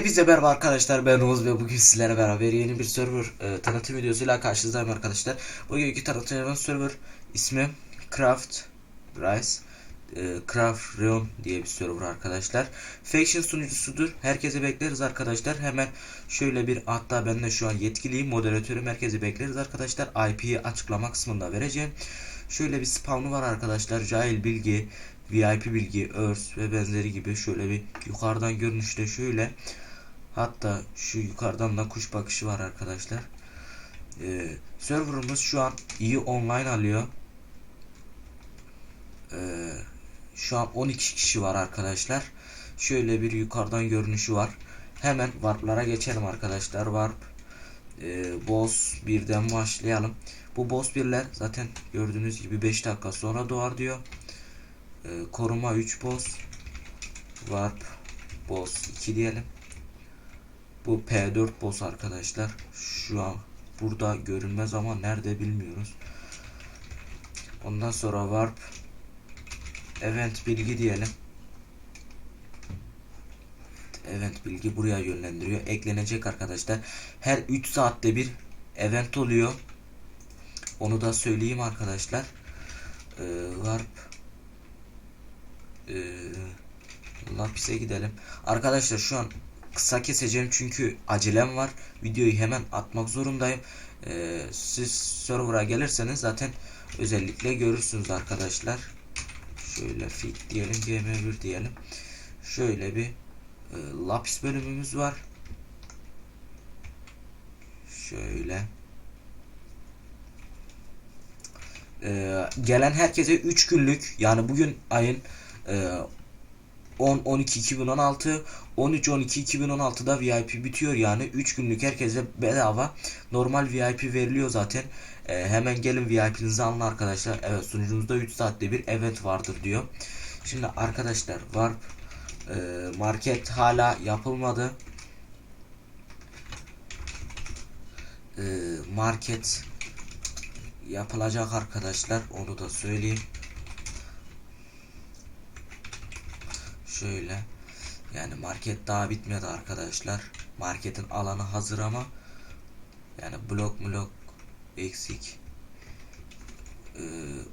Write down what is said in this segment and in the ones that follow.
Hepinize merhaba arkadaşlar ben Oğuz ve bugün sizlerle beraber yeni bir server e, tanıtım videosuyla karşınızdayım arkadaşlar. Bugünkü tanıtacağım server ismi Craft Rise e, Craft Realm diye bir server arkadaşlar. Faction sunucusudur. Herkese bekleriz arkadaşlar. Hemen şöyle bir hatta ben de şu an yetkiliyim moderatörüm. Herkese bekleriz arkadaşlar. IP'yi açıklama kısmında vereceğim. Şöyle bir spawn'u var arkadaşlar. Cahil bilgi, VIP bilgi, örs ve benzeri gibi şöyle bir yukarıdan görünüşte şöyle hatta şu yukarıdan da kuş bakışı var arkadaşlar. Ee, serverımız şu an iyi online alıyor. Ee, şu an 12 kişi var arkadaşlar. Şöyle bir yukarıdan görünüşü var. Hemen warp'lara geçelim arkadaşlar. Warp e, boss birden başlayalım. Bu boss birler zaten gördüğünüz gibi 5 dakika sonra doğar diyor. E, koruma 3 boss. Warp boss 2 diyelim. Bu P4 boss arkadaşlar. Şu an burada görünmez ama nerede bilmiyoruz. Ondan sonra warp event bilgi diyelim. Event bilgi buraya yönlendiriyor. Eklenecek arkadaşlar. Her 3 saatte bir event oluyor. Onu da söyleyeyim arkadaşlar. Ee, warp ee, Lapis'e gidelim. Arkadaşlar şu an kısa keseceğim çünkü acelem var. Videoyu hemen atmak zorundayım. Ee, siz server'a gelirseniz zaten özellikle görürsünüz arkadaşlar. Şöyle fit diyelim, gm1 diyelim. Şöyle bir e, lapis bölümümüz var. Şöyle. Ee, gelen herkese 3 günlük yani bugün ayın e, 10 12 2016 13 12 2016'da VIP bitiyor yani 3 günlük herkese bedava normal VIP veriliyor zaten. Ee, hemen gelin VIP'nizi alın arkadaşlar. Evet sunucumuzda 3 saatte bir event vardır diyor. Şimdi arkadaşlar var e, market hala yapılmadı. E, market yapılacak arkadaşlar onu da söyleyeyim. Şöyle yani market daha bitmedi arkadaşlar. Marketin alanı hazır ama yani blok blok eksik. Ee,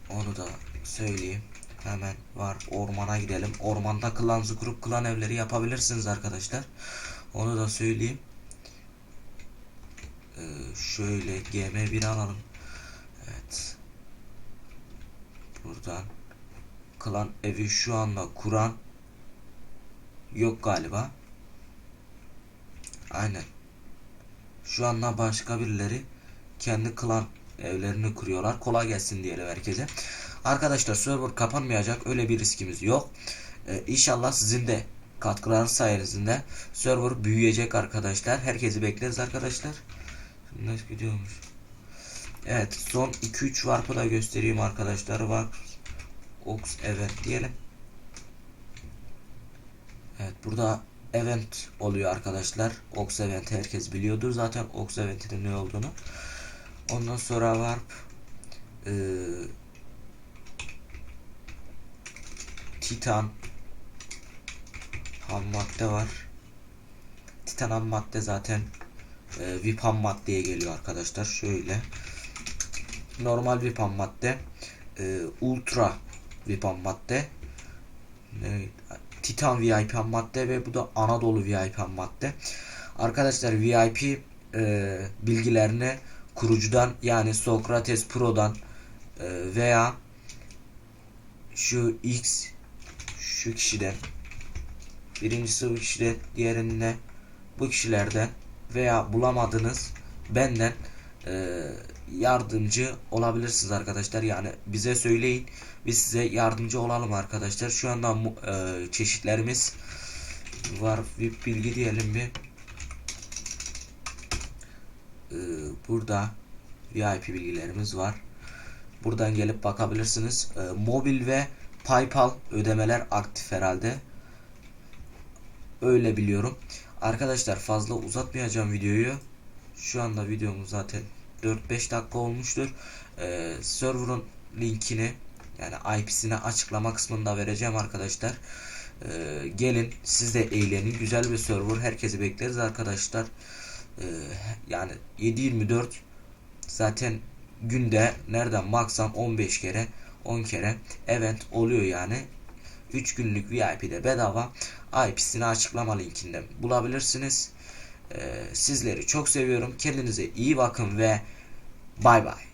onu da söyleyeyim. Hemen var ormana gidelim. Ormanda klanzı kurup klan evleri yapabilirsiniz arkadaşlar. Onu da söyleyeyim. Ee, şöyle GM1 alalım. Evet. Buradan klan evi şu anda kuran yok galiba. Aynen. Şu anda başka birileri kendi klan evlerini kuruyorlar. Kolay gelsin diyelim herkese. Arkadaşlar server kapanmayacak. Öyle bir riskimiz yok. Ee, inşallah sizin de katkılarınız sayesinde server büyüyecek arkadaşlar. Herkesi bekleriz arkadaşlar. Nasıl gidiyormuş? Evet son 2-3 warp'ı da göstereyim arkadaşlar. Warp Ox evet diyelim. Evet burada event oluyor arkadaşlar. Ox event herkes biliyordur zaten Ox event'in ne olduğunu. Ondan sonra warp e, Titan ham madde var. Titan ham madde zaten e, VIP ham maddeye geliyor arkadaşlar. Şöyle normal VIP ham madde e, ultra VIP ham madde ne, Titan VIP madde ve bu da Anadolu VIP madde. Arkadaşlar VIP e, bilgilerini kurucudan yani Sokrates Pro'dan e, veya şu X şu kişiden birincisi bu kişide diğerinde bu kişilerden veya bulamadınız benden e, yardımcı olabilirsiniz arkadaşlar. Yani bize söyleyin biz size yardımcı olalım arkadaşlar. Şu anda e, çeşitlerimiz var. VIP bilgi diyelim bir. E, burada VIP bilgilerimiz var. Buradan gelip bakabilirsiniz. E, mobil ve PayPal ödemeler aktif herhalde. Öyle biliyorum. Arkadaşlar fazla uzatmayacağım videoyu. Şu anda videomuz zaten 4-5 dakika olmuştur. Ee, server'ın linkini yani IP'sini açıklama kısmında vereceğim arkadaşlar. Ee, gelin siz de eğlenin. Güzel bir server. Herkesi bekleriz arkadaşlar. Ee, yani 7-24 zaten günde nereden baksan 15 kere 10 kere event oluyor yani. 3 günlük VIP'de bedava. IP'sini açıklama linkinden bulabilirsiniz. Ee, sizleri çok seviyorum. Kendinize iyi bakın ve bay bay.